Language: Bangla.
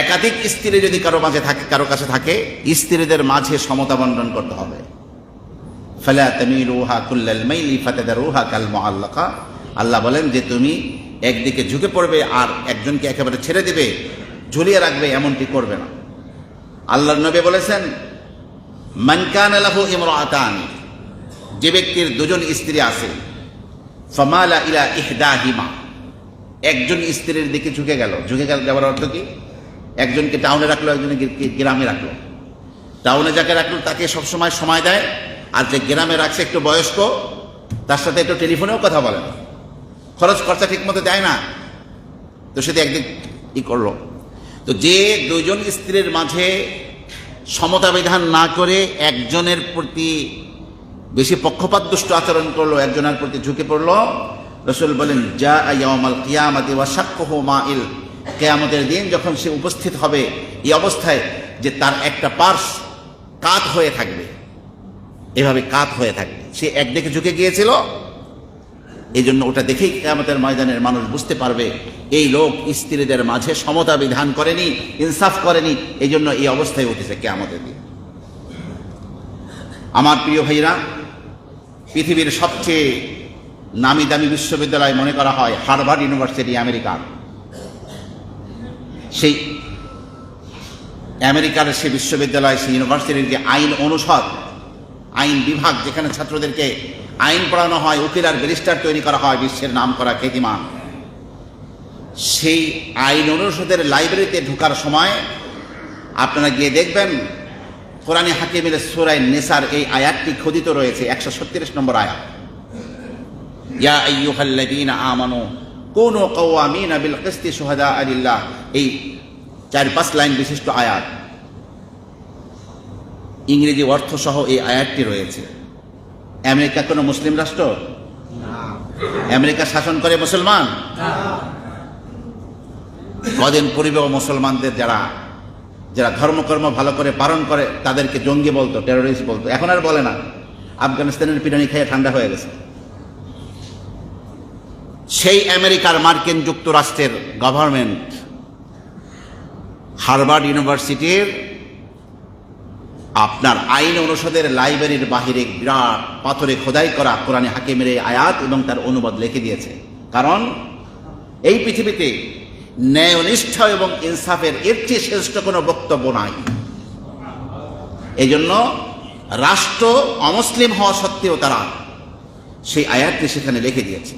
একাধিক স্ত্রী যদি কারও মাঝে থাকে, কারও কাছে থাকে, স্ত্রীদের মাঝে সমতা বন্টন করতে হবে। কুল্লাল আল্লাহ বলেন যে তুমি একদিকে ঝুঁকে পড়বে আর একজনকে একেবারে ছেড়ে দিবে, ঝুলিয়ে রাখবে, এমনটি করবে না। আল্লাহর নবী বলেছেন, মান কানা লাহু ইমরাআতান যে ব্যক্তির দুজন স্ত্রী আছে, ফমালা ইলা ইহদাহিমা একজন স্ত্রীর দিকে ঝুঁকে গেল। ঝুঁকে গেল যাওয়ার অর্থ কি? একজনকে টাউনে রাখল, একজনকে গ্রামে রাখল। টাউনে যাকে রাখল, তাকে সবসময় সময় দেয়। আর যে গ্রামে রাখছে একটু বয়স্ক, তার সাথে একটু টেলিফোনেও কথা বলে না। খরচ খরচা ঠিক মতো দেয় না। তো সেটা একদিন ই করল। তো যে দুজন স্ত্রীর মাঝে সমতা বিধান না করে একজনের প্রতি বেশি পক্ষপাত দুষ্ট আচরণ করল, একজনের প্রতি ঝুঁকে পড়ল, রসুল বলেন যা ইয়ামাল কিয়ামাতি ওয়া সাক্ষ্য মাইল। কেয়ামতের দিন যখন সে উপস্থিত হবে, এই অবস্থায় যে তার একটা পার্স কাত হয়ে থাকবে। এভাবে কাত হয়ে থাকবে। সে একদিকে ঝুঁকে গিয়েছিল। এই জন্য ওটা দেখেই কেয়ামতের ময়দানের মানুষ বুঝতে পারবে, এই লোক স্ত্রীদের মাঝে সমতা বিধান করেনি, ইনসাফ করেনি এই জন্য এই অবস্থায় উঠেছে কেয়ামতের দিন। আমার প্রিয় ভাইরা, পৃথিবীর সবচেয়ে নামি দামি বিশ্ববিদ্যালয় মনে করা হয় হার্ভার্ড ইউনিভার্সিটি, আমেরিকার। সেই আমেরিকার সেই বিশ্ববিদ্যালয়, সেই ইউনিভার্সিটির যে আইন অনুষদ, আইন বিভাগ, যেখানে ছাত্রদেরকে আইন পড়ানো হয়, উকিল আর ব্যারিস্টার তৈরি করা হয়, বিশ্বের নাম করা খ্যাতিমান। সেই আইন অনুষদের লাইব্রেরিতে ঢোকার সময় আপনারা গিয়ে দেখবেন, কোরআনে হাকিমের সুরাই নেসার এই আয়াতটি খোদিত রয়েছে, একশো ছত্রিশ নম্বর আয়াত। ইয়া আমানু কুনু কাওয়ামিনা বিল কিসতি শুহাদা লিল্লাহ। এই চার পাঁচ লাইন বিশিষ্ট আয়াত। ইংরেজি অর্থ সহ এই আয়াতটি রয়েছে। আমেরিকা কোনো মুসলিম রাষ্ট্র? আমেরিকা শাসন করে মুসলমান? কদিন পূর্বে মুসলমানদের যারা যারা ধর্মকর্ম ভালো করে পালন করে তাদেরকে জঙ্গি বলতো টেরোরিস্ট বলতো। এখন আর বলে না। আফগানিস্তানের পিটানি খেয়ে ঠান্ডা হয়ে গেছে। সেই আমেরিকার মার্কিন যুক্তরাষ্ট্রের গভর্নমেন্ট, হার্ভার্ড ইউনিভার্সিটির আপনার আইন অনুষদের লাইব্রেরির বাহিরে বিরাট পাথরে খোদাই করা কোরআনে হাকিমের এই আয়াত এবং তার অনুবাদ লিখে দিয়েছে। কারণ এই পৃথিবীতে ন্যায়নিষ্ঠ এবং ইনসাফের এর চেয়ে শ্রেষ্ঠ কোনো বক্তব্য নাই। এই জন্য রাষ্ট্র অমুসলিম হওয়া সত্ত্বেও তারা সেই আয়াতটি সেখানে লিখে দিয়েছে।